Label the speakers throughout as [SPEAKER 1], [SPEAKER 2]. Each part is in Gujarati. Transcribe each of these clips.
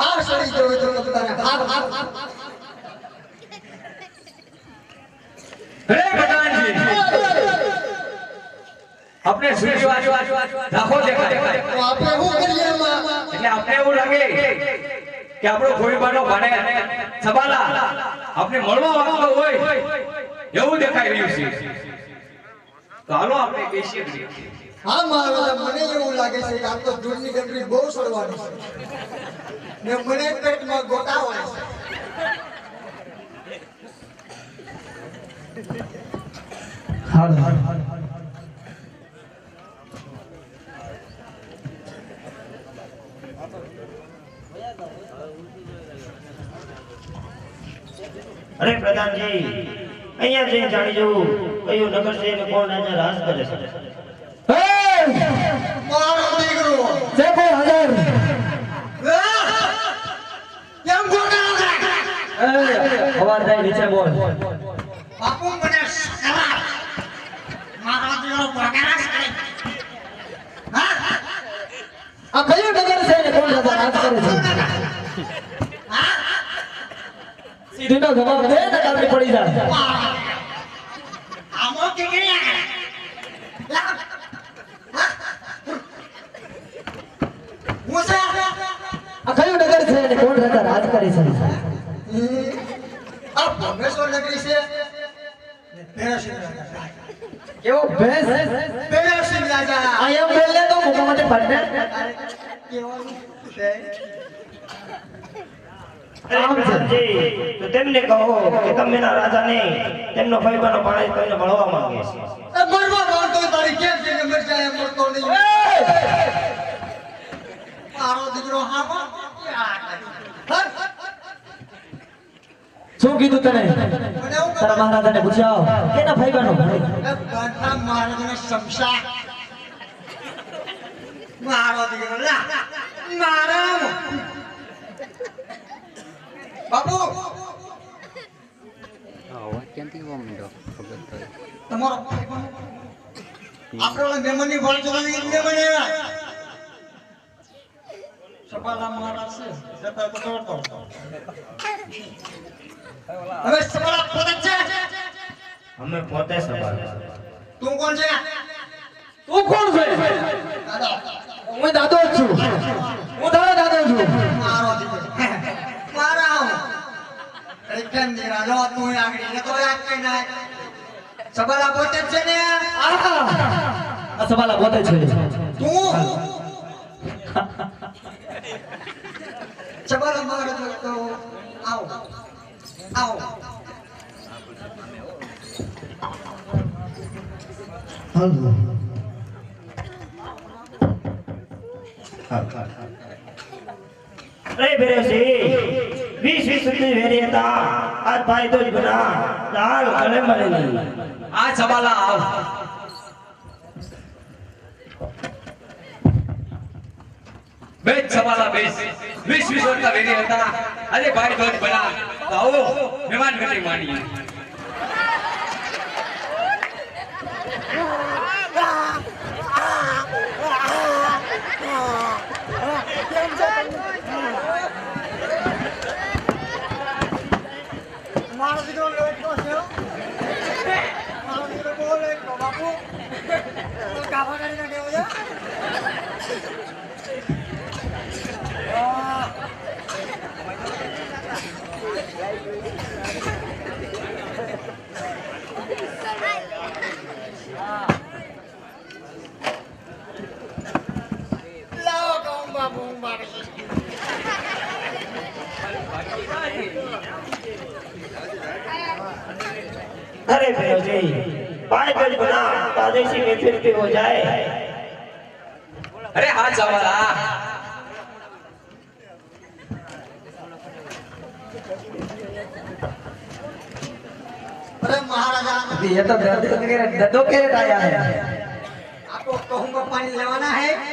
[SPEAKER 1] હાર સડી જવો તો તને હાર હાર
[SPEAKER 2] હે ભગવાનજી. આપણે સૂર્યવાસ રાખો દેખાય.
[SPEAKER 1] તો આપણે શું કરીએ એમાં?
[SPEAKER 2] એટલે આપણે એવું લાગે કે આપણો ગોળીબારનો ભાણે. સબાલા આપણે મળવા માંગતો હોય એવું દેખાઈ રહ્યું છે. તો હાલો આપણે બેસીએ.
[SPEAKER 1] હા મારા મને એવું લાગે છે કે આ તો દૂરની ડબરી બહુ સડવાની છે. ને મને પેટમાં ગોટાવાય છે
[SPEAKER 3] અરે પ્રધાનજી અહીંયા જઈને જાણી જવું કયું નગર છે ને કોણ રાજા રાજ કરે છે.
[SPEAKER 1] મારો દીકરો.
[SPEAKER 4] જેકો હાજર. અવાજ થાય નીચે બોલ
[SPEAKER 1] બાપુ મને શરમ. મારો દીકરો. હા?
[SPEAKER 4] આ કયું નગર છે ને કોણ દાદા વાત કરે છે સીધીનો જવાબ દે ને કાલની પડી જાય
[SPEAKER 1] આમો કે. હા? છે?
[SPEAKER 4] આ કયું નગર છે ને કોણ દાદા રાજ કરે છે
[SPEAKER 1] ભોગેશ્વર નગરી છે ને રાજા.
[SPEAKER 4] કેવો ભેસ
[SPEAKER 1] ભેરસિંહ રાજા.
[SPEAKER 4] આયા એમ તો મોટા માટે ભરને
[SPEAKER 1] કેવાનું છે?
[SPEAKER 3] તો તેમને કહો કે તમે ના રાજાને તેમનો ભાઈબાનો ભાણે તમને મળવા માંગે છે
[SPEAKER 1] એ મરવા માંગતો તારી કેમ છે કે મરજા એમ મળતો નહીં મારો દીકરો હા હા
[SPEAKER 4] શું કીધું તને? તારા મહારાજાને પૂછ્યા. કેના ભાઈ
[SPEAKER 1] ગાંઠા મહારાજને સમસા મારો દીકરો લા મારા મહેમાન આવ્યા. સપાલા મહારાજ છે જતા તો દોડતો હવે સપાલા પોતે છે
[SPEAKER 3] અમે પોતે સવાલ
[SPEAKER 1] તું કોણ છે
[SPEAKER 4] તું કોણ છે
[SPEAKER 1] દાદા
[SPEAKER 4] હું દાદો છું હું તારો દાદો છું
[SPEAKER 1] મારો દીકરો મારા કેમ દીકરા જો તું આગળ ને તો યાદ કઈ ના સબાલા પોતે જ છે ને!
[SPEAKER 4] આ સવાલા પોતે છે
[SPEAKER 1] તું સબાલા મારો તો આવો. આવો
[SPEAKER 3] અરે બેરેસી વીસ વીસ સુધી વેરી હતા. આજ ભાઈ તો જ બના ચાલ ગળે મળેલી
[SPEAKER 2] આ સબાલા આવ. બે સબાલા બેસ વીસ વીસ વર્ષના વેરી હતા. અરે ભાઈ ધોજ બના તો આવો, મહેમાન ગતિ માણીએ
[SPEAKER 1] બાપુ. કાફા કરી
[SPEAKER 3] अरे भाई पाँच बना हो जाए।
[SPEAKER 2] अरे हाथ
[SPEAKER 1] सवाला महाराजा
[SPEAKER 4] ये तो दर्द के दर्दों के आया है।
[SPEAKER 1] आपको कहूँगा पानी लगाना है।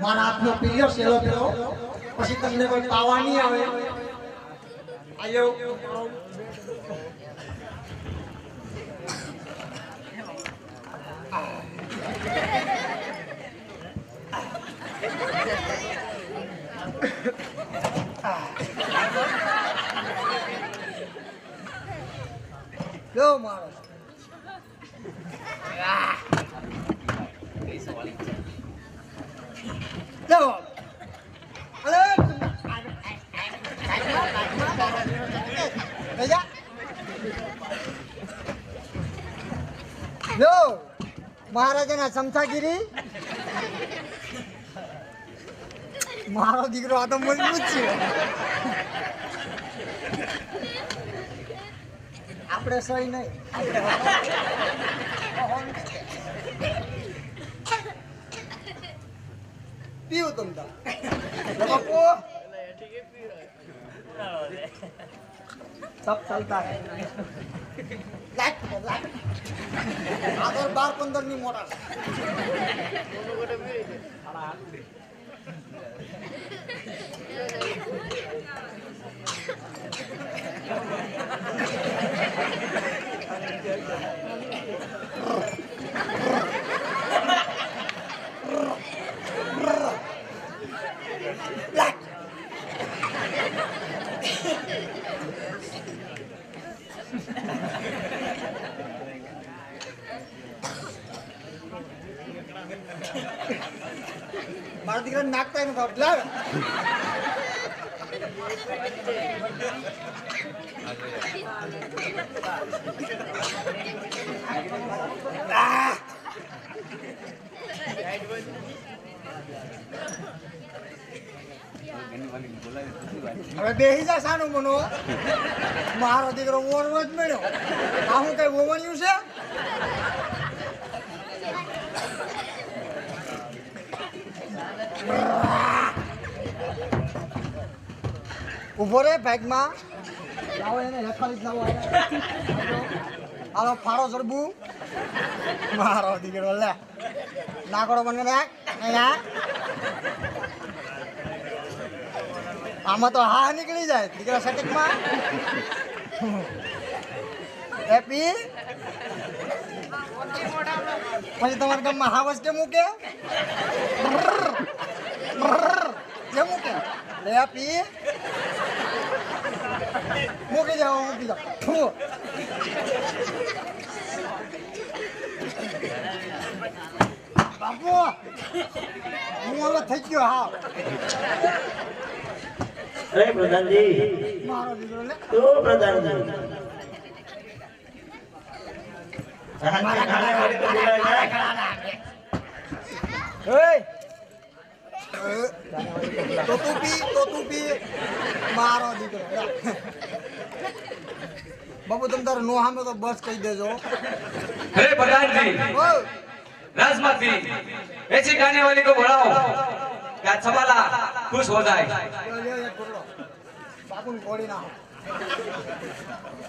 [SPEAKER 1] મારા હાથનો પી સેલો પેલો પછી તમને કોઈ પાવા નહીં આવે આવ્યો Go, Morris. ભૈયા લો મહારાજાના ચમચાગીરી. મારો દીકરો આ તો મજબૂત છે. આપણે સહી નહીં. পিও तुमदा बापू ठीक है पियो सब चलता है लाइट लाइट आदर बार 15 मिनट मोटा મોટા મારા દીકરા નાખતા નથી આવડતું. લાવ આ. હવે બેસી જા સાનું મનો મારો દીકરો ઓરવો જ મળ્યો આ હું કઈ ઓવણ્યું છે ઊભો રે બેગમાં લાવો એને હેઠળ જ લાવો હાલો ફાળો ચડબુ મારો દીકરો, લે. નાકડો નાખ અહીંયા. આમાં તો હા નીકળી જાય, દીકરા સટકમાં હેપી. પછી તમારા ગામમાં હાવસ કેમ મૂકે? કેમ મૂકે લે હેપી મૂકી જાઓ મૂકી જાઓ ફુ. બાપુ હું હવે થઈ ગયો હા
[SPEAKER 3] અરે પ્રધાનજી
[SPEAKER 1] મારો દીકરો લે
[SPEAKER 3] તો પ્રધાનજી ખાલી તો
[SPEAKER 1] તું પી તો તું પી. મારો દીકરો. બાબુ તમ તારે નો હામે તો બસ કહી દેજો.
[SPEAKER 2] હે પ્રધાનજી રાજમાંથી એસી ગાને વાલી કો બોલાવો યા
[SPEAKER 1] છબાલા ખુશ હો જાય. બાપુ કોડી ના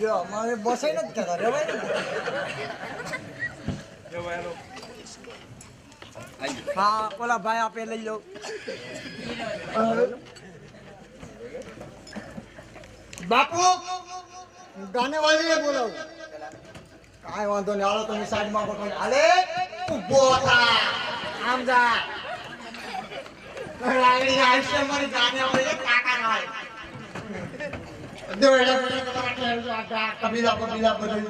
[SPEAKER 1] જો મારે બસે નથી કહેતા રે ભાઈ હા, ઓલા ભાઈ આપે લઈ લો. બાપુ ગાને વાળીને બોલાવું. કાંઈ વાંધો નહીં, હાલો, તમે સાઈડમાં પકડો. હાલે ઊભો થા. આમ જા. રાગડી આવશે મારી ગાને વાળી કાકા નાય દોડે કબીલા કબીલા બધું